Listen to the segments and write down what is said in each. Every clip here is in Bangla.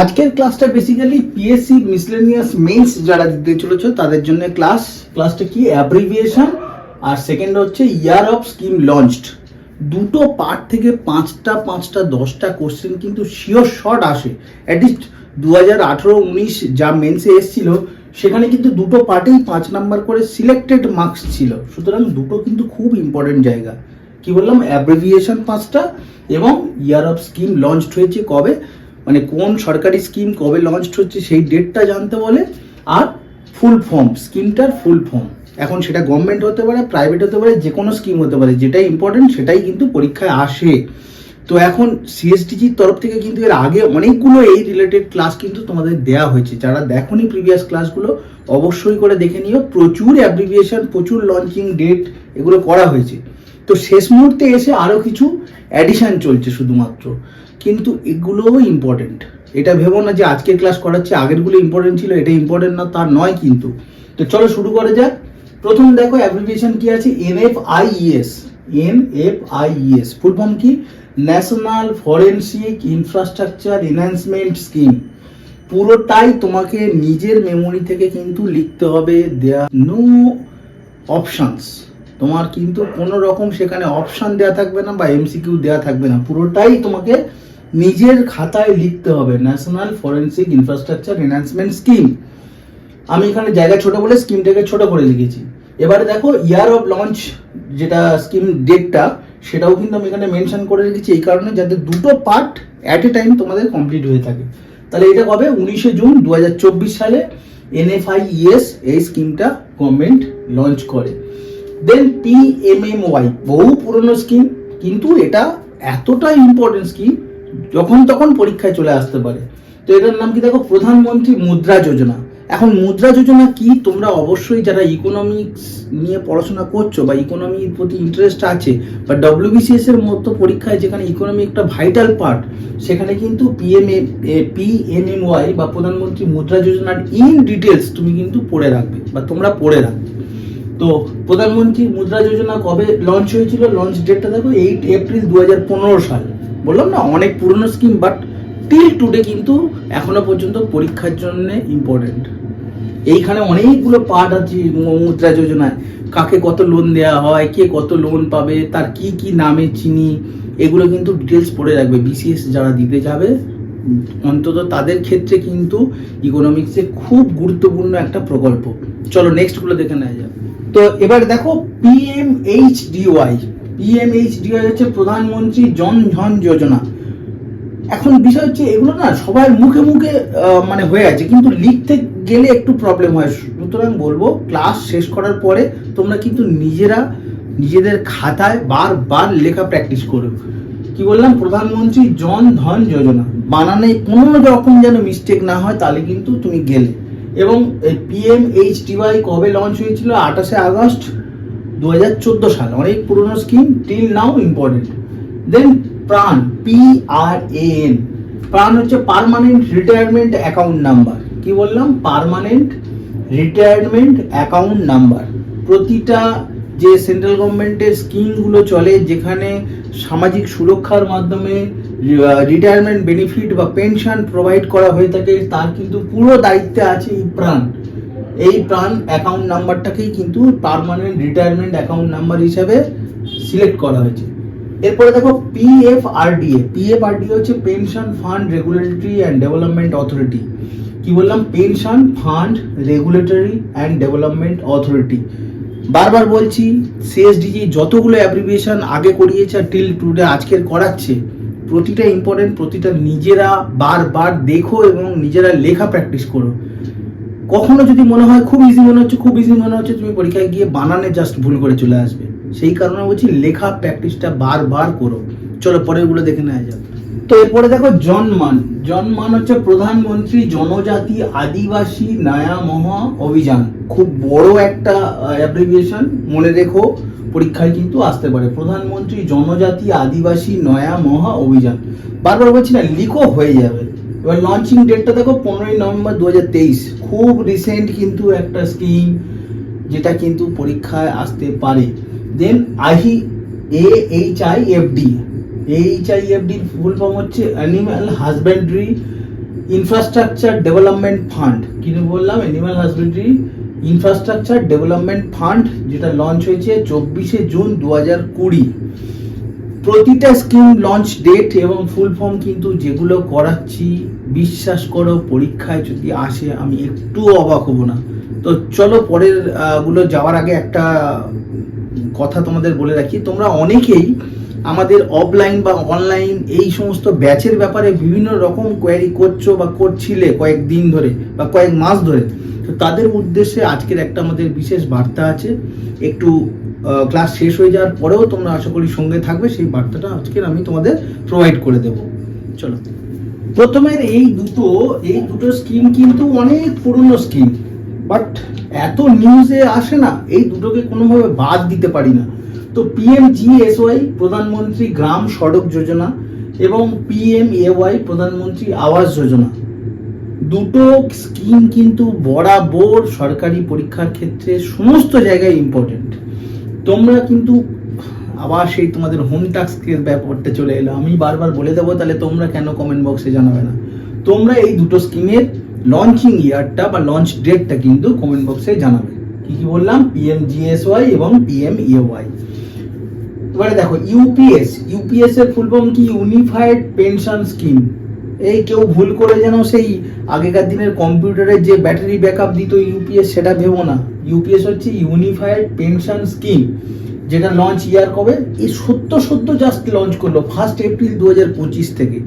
আজকের ক্লাসটা বেসিক্যালি পিএসসি মিসলেনিয়াস মেইনস যারা দিতে চলেছ, তাদের জন্য ক্লাস ক্লাসটা কি? অ্যাব্রিভিয়েশন আর সেকেন্ড হচ্ছে ইয়ার অফ স্কিম লঞ্চড দুটো পার্ট থেকে পাঁচটা পাঁচটা, দশটা কোশ্চেন কিন্তু শিওর শর্ট আসে। অ্যাটলিস্ট দু হাজার আঠেরো, উনিশ যা মেন্সে এসেছিল, সেখানে কিন্তু দুটো পার্টেই পাঁচ নাম্বার করে সিলেক্টেড মার্কস ছিল। সুতরাং দুটো কিন্তু খুব ইম্পর্টেন্ট জায়গা। কি বললাম? অ্যাব্রিভিয়েশন পাঁচটা এবং ইয়ার অফ স্কিম লঞ্চড হয়েছে কবে? মানে কোন সরকারি স্কিম কবে লঞ্চ হচ্ছে সেই ডেটটা জানতে বলে আর ফুল ফর্ম স্কিমটার ফুল ফর্ম এখন সেটা গভর্নমেন্ট হতে পারে প্রাইভেট হতে পারে যে কোনো স্কিম হতে পারে, যেটাই ইম্পর্টেন্ট সেটাই কিন্তু পরীক্ষায় আসে। তো এখন সিএসটিজির তরফ থেকে কিন্তু এর আগে অনেকগুলো এই রিলেটেড ক্লাস কিন্তু তোমাদের দেয়া হয়েছে। যারা দেখোনি প্রিভিয়াস ক্লাসগুলো অবশ্যই করে দেখে নিও। প্রচুর অ্যাব্রিভিয়েশন প্রচুর লঞ্চিং ডেট এগুলো করা হয়েছে। তো শেষ মুহূর্তে এসে আরও কিছু অ্যাডিশন চলছে শুধুমাত্র। কিন্তু এগুলোও ইম্পর্টেন্ট এটা ভেবো না যে আজকের ক্লাস করাচ্ছে, আগেরগুলো ইম্পর্টেন্ট ছিল, এটা ইম্পর্টেন্ট না, তা নয় কিন্তু। তো চলো শুরু করা যাক। প্রথম দেখো অ্যাপ্লিকেশন কি আছে? N F I E S N F I E S full form কি? National forensic infrastructure enhancement scheme পুরোটাই তোমাকে নিজের মেমোরি থেকে কিন্তু লিখতে হবে। দেয়া নো অপশানস তোমার কিন্তু কোনো রকম সেখানে অপশান দেওয়া থাকবে না বা এমসিকিউ দেওয়া থাকবে না। পুরোটাই তোমাকে নিজের খাতায় লিখতে হবে national forensic infrastructure enhancement scheme আমি এখানে জায়গা ছোট বলে স্কিমটাকে ছোট করে লিখেছি। এবারে দেখো ইয়ার অফ লঞ্চ যেটা স্কিম ডেটটা সেটাও কিন্তু আমি এখানে মেনশন করে রেখেছি। এই কারণে যাতে দুটো পার্ট অ্যাট এ টাইম তোমাদের কমপ্লিট হয়ে থাকে। তাহলে এটা কবে? উনিশে জুন দু হাজার চব্বিশ সালে এনএফআইএস এই স্কিমটা গভর্নমেন্ট লঞ্চ করে। দেন পিএমএমওয়াই বহু পুরনো স্কিম কিন্তু এটা এতটা ইম্পর্টেন্ট স্কিম যখন তখন পরীক্ষায় চলে আসতে পারে। তো এটার নাম কি দেখো? প্রধানমন্ত্রী মুদ্রা যোজনা। এখন মুদ্রা যোজনা কি? তোমরা অবশ্যই যারা ইকোনমিক্স নিয়ে পড়াশোনা করছ বা ইকোনমির প্রতি ইন্টারেস্ট আছে বা ডব্লিউবিসিএস এর মতো পরীক্ষায় যেখানে ইকোনমি একটা ভাইটাল পার্ট সেখানে কিন্তু পিএমএ পিএমএমওয়াই বা প্রধানমন্ত্রী মুদ্রা যোজনার ইন ডিটেলস তুমি কিন্তু পড়ে রাখবে বা তোমরা পড়ে রাখবে। তো প্রধানমন্ত্রী মুদ্রা যোজনা কবে লঞ্চ হয়েছিল? লঞ্চ ডেটটা দেখো এইট এপ্রিল দু হাজার পনেরো সাল। বললাম না, অনেক পুরনো স্কিম বাট টিল টুডে কিন্তু এখনও পর্যন্ত পরীক্ষার জন্য ইম্পর্টেন্ট এইখানে অনেকগুলো পার্ট আছে মুদ্রা যোজনায়। কাকে কত লোন দেওয়া হয়, কে কত লোন পাবে, তার কি কি নামে চিনি, এগুলো কিন্তু ডিটেলস পড়ে রাখবে। বিসিএস যারা দিতে যাবে, অন্তত তাদের ক্ষেত্রে কিন্তু ইকোনমিক্সে খুব গুরুত্বপূর্ণ একটা প্রকল্প। চলো নেক্সটগুলো দেখে নেওয়া যাক। তো এবার দেখো পিএমএইচডিওয়াই পিএমএইচডিওয়াই হচ্ছে প্রধানমন্ত্রী জন ধন যোজনা। এখন বিষয় হচ্ছে এগুলো না সবার মুখে মুখে মানে হয়ে আছে, কিন্তু লিখতে গেলে একটু প্রবলেম হয়। সুতরাং বলব ক্লাস শেষ করার পরে তোমরা কিন্তু নিজেরা নিজেদের খাতায় বারবার লেখা প্র্যাকটিস করো। কি বললাম? প্রধানমন্ত্রী জন ধন যোজনা। বানানে কোনো রকম যেন মিস্টেক না হয়, তাহলে কিন্তু তুমি গেলে। এবং পিএম এইচ টিওয়াই কবে লঞ্চ হয়েছিল? আঠাশে আগস্ট। দু হাজার চোদ্দ সাল। অনেক পুরনো scheme till now important then PRAN P R N প্রাণ হচ্ছে পার্মানেন্ট রিটায়ারমেন্ট অ্যাকাউন্ট নাম্বার কি বললাম? পার্মানেন্ট রিটায়ারমেন্ট অ্যাকাউন্ট নাম্বার প্রতিটা যে সেন্ট্রাল গভর্নমেন্টের স্কিমগুলো চলে, যেখানে সামাজিক সুরক্ষার মাধ্যমে রিটায়ারমেন্ট বেনিফিট বা পেনশন প্রোভাইড করা হয়ে থাকে, তার কিন্তু পুরো দায়িত্বে আছে এই প্রাণ। এই প্রাণ অ্যাকাউন্ট নাম্বারটাকেই কিন্তু পার্মানেন্ট রিটায়ারমেন্ট অ্যাকাউন্ট নাম্বার হিসাবে সিলেক্ট করা হয়েছে। এরপরে দেখো পিএফআরডিএ পিএফআরডিএ হচ্ছে pension fund regulatory and development authority কি বললাম? Pension fund regulatory and development authority বারবার বলছি সিএসডিজি যতগুলো অ্যাব্রিভিয়েশন আগে করিয়েছে টিল টুডে আজকের করাচ্ছে, প্রতিটা ইম্পর্টেন্ট প্রতিটা নিজেরা বারবার দেখো এবং নিজেরা লেখা প্র্যাকটিস করো। কখনো যদি মনে হয় খুব ইজি মনে হচ্ছে, খুব ইজি মনে হচ্ছে, তুমি পরীক্ষায় গিয়ে বানানে জাস্ট ভুল করে চলে আসবে। সেই কারণে বলছি, লেখা প্র্যাকটিসটা বারবার করো। চলো, পরেরগুলো দেখে নেওয়া যাক। তো এরপরে দেখো, জনমান। জনমান হচ্ছে প্রধানমন্ত্রী জনজাতি, আদিবাসী নয়া মহা অভিযান। খুব বড় একটা অ্যাব্রিভিয়েশন মনে রেখো, পরীক্ষায় কিন্তু আসতে পারে। প্রধানমন্ত্রী জনজাতি, আদিবাসী নয়া মহা অভিযান। বারবার বলছি না, লিখো হয়ে যাবে। এবার লঞ্চিং ডেটটা দেখো পনেরোই নভেম্বর দু হাজার তেইশ। খুব রিসেন্ট কিন্তু একটা স্কিম যেটা কিন্তু পরীক্ষায় আসতে পারে। দেন আহি A H I F D H I F ডির ফুল ফর্ম হচ্ছে animal husbandry infrastructure development fund কিন্তু বললাম? Animal husbandry infrastructure development fund যেটা লঞ্চ হয়েছে চব্বিশে জুন দু হাজার কুড়ি। প্রতিটা স্কিম লঞ্চ ডেট এবং ফুল ফর্ম কিন্তু যেগুলো করাচ্ছি, বিশ্বাস করো, পরীক্ষায় যদি আসে, আমি একটু অবাক হব না। তো চলো পরেরগুলো যাওয়ার আগে একটা কথা তোমাদের বলে রাখি। তোমরা অনেকেই আমাদের অফলাইন বা অনলাইন এই সমস্ত ব্যাচের ব্যাপারে বিভিন্ন রকম কোয়ারি করছ বা করছিলে কয়েকদিন ধরে বা কয়েক মাস ধরে। তো তাদের উদ্দেশ্যে আজকের একটা আমাদের বিশেষ বার্তা আছে। একটু ক্লাস শেষ হয়ে যাওয়ার পরেও তোমরা আশা করি সঙ্গে থাকবে, সেই বার্তাটা আজকের আমি তোমাদের প্রোভাইড করে দেব। চলো। প্রথমের এই দুটো এই দুটো স্কিম কিন্তু অনেক পুরনো স্কিম বাট এত নিউজে আসে না, এই দুটোকে কোনোভাবে বাদ দিতে পারি না। তো পিএম জিএসওয়াই প্রধানমন্ত্রী গ্রাম সড়ক যোজনা, এবং পিএম এওয়াই প্রধানমন্ত্রী আবাস যোজনা। দুটো স্কিম কিন্তু বরাবর সরকারি পরীক্ষার ক্ষেত্রে সমস্ত জায়গায় ইম্পর্টেন্ট তোমরা কিন্তু আবার সেই তোমাদের হোম টাস্কের ব্যাপারটা চলে এলো। আমি বারবার বলে দেবো, তাহলে তোমরা কেন কমেন্ট বক্সে জানাবে না? তোমরা এই দুটো স্কিমের লঞ্চিং ইয়ারটা বা লঞ্চ ডেটটা কিন্তু কমেন্ট বক্সে জানাবে। কি কি বললাম? পিএম জিএসওয়াই এবং পিএম ইওয়াই এবারে দেখো ইউপিএস ইউপিএস এর ফুল ফর্ম কি? ইউনিফাইড পেনশন স্কিম এই কেউ ভুল করে যেন সেই আগেকার দিনের কম্পিউটারের যে ব্যাটারি ব্যাকআপ দিত ইউপিএস সেটা ভেবো না। ইউপিএস হচ্ছে ইউনিফাইড পেনশন স্কিম যেটা লঞ্চ ইয়ার কবে? এই সত্য সত্য জাস্ট লঞ্চ করল ফার্স্ট এপ্রিল দু হাজার পঁচিশ থেকে।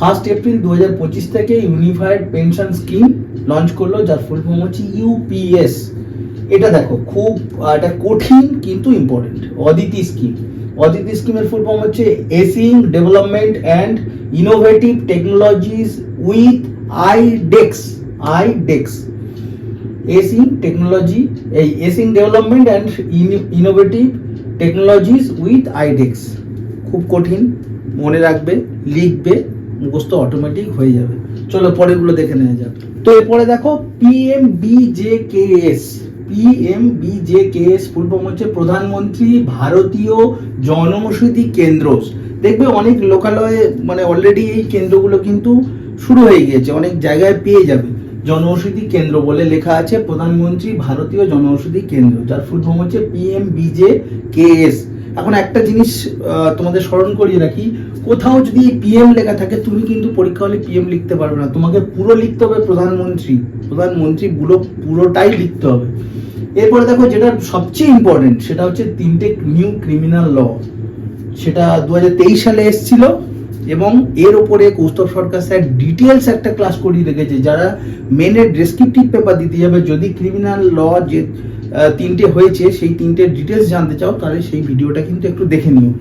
ফার্স্ট এপ্রিল দু হাজার পঁচিশ থেকে ইউনিফাইড পেনশন স্কিম লঞ্চ করল, যার ফুল ফর্ম হচ্ছে ইউপিএস এটা দেখো, খুব এটা কঠিন কিন্তু ইম্পর্টেন্ট অদিতি স্কিম অদিতি স্কিমের ফুল ফর্ম হচ্ছে acing development and innovative technologies with iDEX iDEX acing technology এই acing development and innovative technologies with iDEX খুব কঠিন, মনে রাখবে, লিখবে, মুখস্থ অটোমেটিক হয়ে যাবে। চলো পরেরগুলো দেখে নেওয়া যাক। তো এরপরে দেখো PM BJKS PM BJKS full form হচ্ছে প্রধানমন্ত্রী ভারতীয় জনৌষধি কেন্দ্র। দেখবে অনেক লোকালয়ে মানে অলরেডি এই কেন্দ্রগুলো কিন্তু শুরু হয়ে গিয়েছে, অনেক জায়গায় পেয়ে যাবে। জনৌষধি কেন্দ্র বলে লেখা আছে। প্রধানমন্ত্রী ভারতীয় জনৌষধি কেন্দ্র, যার ফুল ফর্ম হচ্ছে PM B J K S এখন একটা জিনিস তোমাদের স্মরণ করিয়ে রাখি, কোথাও যদি পিএম লেখা থাকে, তুমি কিন্তু পরীক্ষা হলে পিএম লিখতে পারবে না। তোমাকে পুরো লিখতে হবে প্রধানমন্ত্রী। প্রধানমন্ত্রী পুরো পুরোটাই লিখতে হবে। এরপরে দেখো, যেটা সবচেয়ে ইম্পর্টেন্ট সেটা হচ্ছে তিনটে নিউ ক্রিমিনাল ল সেটা দু হাজার তেইশ সালে এসেছিল। এবং এর উপরে কৌস্তব সরকার স্যার ডিটেলস একটা ক্লাস করিয়ে রেখেছে, যারা মেনের ডেসক্রিপটিভ পেপার দিতে যাবে। যদি ক্রিমিনাল ল যে তিনটে হয়েছে, সেই তিনটে ডিটেলস জানতে চাও, তাহলে সেই ভিডিওটা কিন্তু একটু দেখে নিও।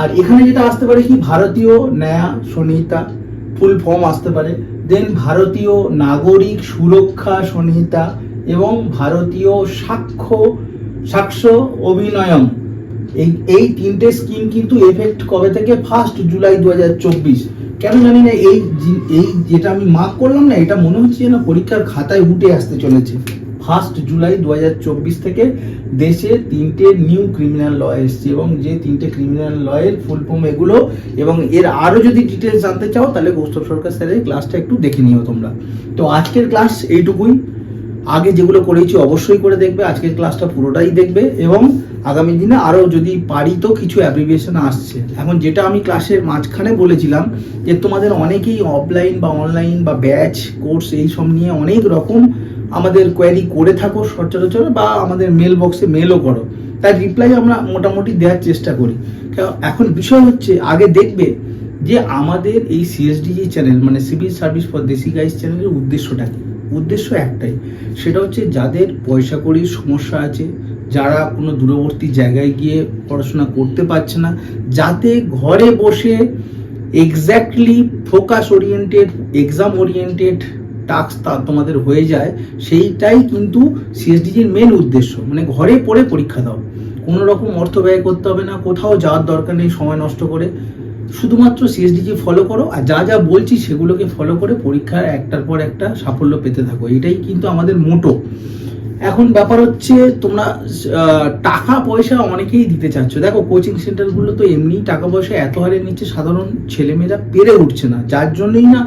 আর এখানে যেটা আসতে পারে, কি ভারতীয় ন্যায় সংহিতা ফুল ফর্ম আসতে পারে। দেন ভারতীয় নাগরিক সুরক্ষা সংহিতা এবং ভারতীয় সাক্ষ্য সাক্ষ্য অভিনয়ম। এই এই তিনটে স্কিম কিন্তু এফেক্ট কবে থেকে? ফার্স্ট জুলাই দুহাজার চব্বিশ। কেন জানি না এই এই যেটা আমি মার্ক করলাম না, এটা মনে হচ্ছে না পরীক্ষার খাতায় উঠে আসতে চলেছে। ফার্স্ট জুলাই দু থেকে দেশে তিনটে নিউ ক্রিমিনাল ল এসছে এবং যে তিনটে ক্রিমিনাল লয়ের ফুল ফর্ম এগুলো এবং এর আরও যদি ডিটেলস জানতে চাও, তাহলে কৌস্তব সরকার স্যারের ক্লাসটা একটু দেখে নিও তোমরা। তো আজকের ক্লাস এইটুকুই। আগে যেগুলো করেছি অবশ্যই করে দেখবে, আজকের ক্লাসটা পুরোটাই দেখবে এবং আগামী দিনে আরও যদি পারি তো কিছু অ্যাপ্লিকেশন আসছে। এখন যেটা আমি ক্লাসের মাঝখানে বলেছিলাম যে তোমাদের অনেকেই অফলাইন বা অনলাইন বা ব্যাচ কোর্স এই সব নিয়ে অনেক রকম আমাদের কোয়ারি করে থাকো সচরাচর বা আমাদের মেল বক্সে মেলও করো। তার রিপ্লাই আমরা মোটামুটি দেওয়ার চেষ্টা করি। এখন বিষয় হচ্ছে, আগে দেখবে যে আমাদের এই সিএসডিজি চ্যানেল মানে civil service for Desi guys চ্যানেলের উদ্দেশ্যটা কি? উদ্দেশ্য একটাই, সেটা হচ্ছে যাদের পয়সা কড়ির সমস্যা আছে যারা কোনো দূরবর্তী জায়গায় গিয়ে পড়াশোনা করতে পারছে না, যাতে ঘরে বসে exactly focus oriented exam oriented task তোমাদের হয়ে যায়, সেইটাই কিন্তু সিএসডিজির মেন উদ্দেশ্য। মানে ঘরে পড়ে পরীক্ষা দাও। কোনো রকম অর্থ ব্যয় করতে হবে না, কোথাও যাওয়ার দরকার নেই সময় নষ্ট করে। শুধুমাত্র সিএসডিকে ফলো করো, আর যা যা বলছি সেগুলোকে ফলো করে পরীক্ষার একটার পর একটা সাফল্য পেতে থাকো। এটাই কিন্তু আমাদের মোটো এখন ব্যাপার হচ্ছে তোমরা টাকা পয়সা অনেকেই দিতে চাচ্ছ। দেখো কোচিং সেন্টারগুলো তো এমনি টাকা পয়সা এত হারে নিচ্ছে, সাধারণ ছেলেমেয়েরা পেরে উঠছে না। যার জন্যই না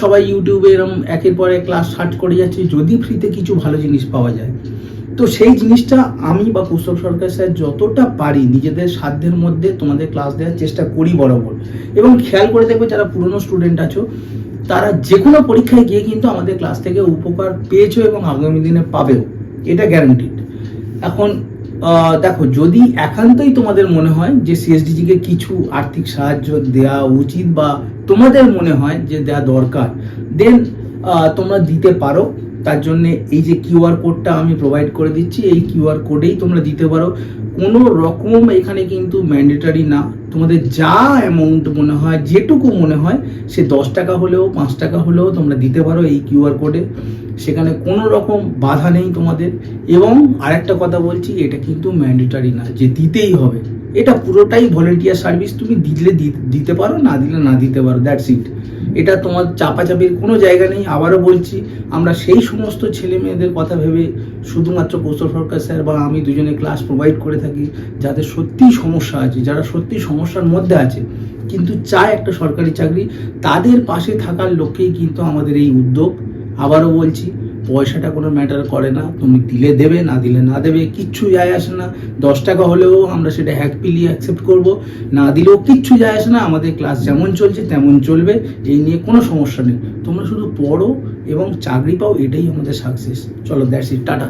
সবাই ইউটিউবে এরম একের পর এক ক্লাস সার্চ করে যাচ্ছে, যদি ফ্রিতে কিছু ভালো জিনিস পাওয়া যায়। তো সেই জিনিসটা আমি বা পুস্তক সরকার স্যার যতটা পারি নিজেদের সাধ্যের মধ্যে তোমাদের ক্লাস দেওয়ার চেষ্টা করি বরাবর। এবং খেয়াল করে দেখবে যারা পুরনো স্টুডেন্ট আছো, তারা যে কোনো পরীক্ষায় গিয়ে কিন্তু আমাদের ক্লাস থেকে উপকার পেয়েছ এবং আগামী দিনে পাবেও। এটা গ্যারান্টিড এখন দেখো, যদি একান্তই তোমাদের মনে হয় যে সিএসডিজিকে কিছু আর্থিক সাহায্য দেওয়া উচিত বা তোমাদের মনে হয় যে দেওয়া দরকার দেন তোমরা দিতে পারো। তার জন্য এই যে কিউআর কোডটা আমি প্রোভাইড করে দিচ্ছি, এই কিউআর কোডেই তোমরা দিতে পারো। কোনো রকম এখানে কিন্তু ম্যান্ডেটারি না। তোমাদের যা অ্যামাউন্ট মনে হয়, যেটুকু মনে হয়, সে দশ টাকা হলেও, পাঁচ টাকা হলেও তোমরা দিতে পারো এই কিউআর কোডে সেখানে কোনো রকম বাধা নেই তোমাদের। এবং আরেকটা কথা বলছি, এটা কিন্তু ম্যান্ডেটারি না, যে দিতেই হবে। এটা পুরোটাই ভলেন্টিয়ার সার্ভিস তুমি দিলে দিতে পারো, না দিলে না দিতে পারো দ্যাটস ইট এটা তোমার চাপাচাপির কোনো জায়গা নেই, আবারও বলছি, আমরা সেই সমস্ত ছেলে মেয়েদের কথা ভেবে শুধুমাত্র কৌশল সরকার স্যার বা আমি দুজনে ক্লাস প্রোভাইড করে থাকি, যাদের সত্যিই সমস্যা আছে, যারা সত্যি সমস্যার মধ্যে আছে, কিন্তু চায় একটা সরকারি চাকরি, তাদের পাশে থাকার লক্ষ্যেই কিন্তু আমাদের এই উদ্যোগ। আবারও বলছি পয়সাটা কোনো ম্যাটার করে না। তুমি দিলে দেবে, না দিলে না দেবে কিচ্ছু যায় আসে না। দশ টাকা হলেও আমরা সেটা হ্যাপিলি অ্যাকসেপ্ট করব। না দিলেও কিচ্ছু যায় আসে না। আমাদের ক্লাস যেমন চলছে, তেমন চলবে। এই নিয়ে কোনো সমস্যা নেই। তোমরা শুধু পড়ো এবং চাকরি পাও, এটাই আমাদের সাকসেস চলো দ্যাটস ইট টাটা।